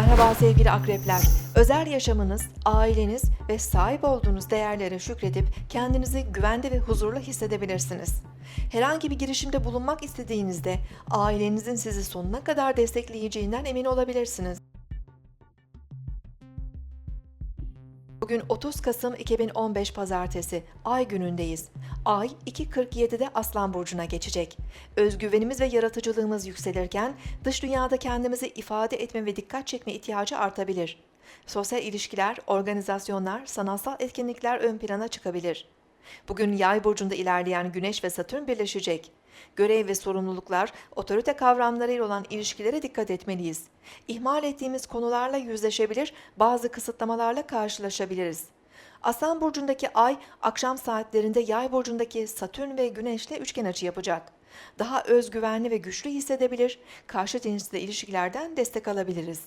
Merhaba sevgili akrepler. Özel yaşamınız, aileniz ve sahip olduğunuz değerlere şükredip kendinizi güvende ve huzurlu hissedebilirsiniz. Herhangi bir girişimde bulunmak istediğinizde ailenizin sizi sonuna kadar destekleyeceğinden emin olabilirsiniz. Bugün 30 Kasım 2015 Pazartesi, Ay günündeyiz. Ay 2.47'de Aslan Burcu'na geçecek. Özgüvenimiz ve yaratıcılığımız yükselirken dış dünyada kendimizi ifade etme ve dikkat çekme ihtiyacı artabilir. Sosyal ilişkiler, organizasyonlar, sanatsal etkinlikler ön plana çıkabilir. Bugün Yay burcunda ilerleyen Güneş ve Satürn birleşecek. Görev ve sorumluluklar, otorite kavramlarıyla olan ilişkilere dikkat etmeliyiz. İhmal ettiğimiz konularla yüzleşebilir, bazı kısıtlamalarla karşılaşabiliriz. Aslan burcundaki Ay akşam saatlerinde Yay burcundaki Satürn ve Güneş'le üçgen açı yapacak. Daha özgüvenli ve güçlü hissedebilir, karşı cinsle ilişkilerden destek alabiliriz.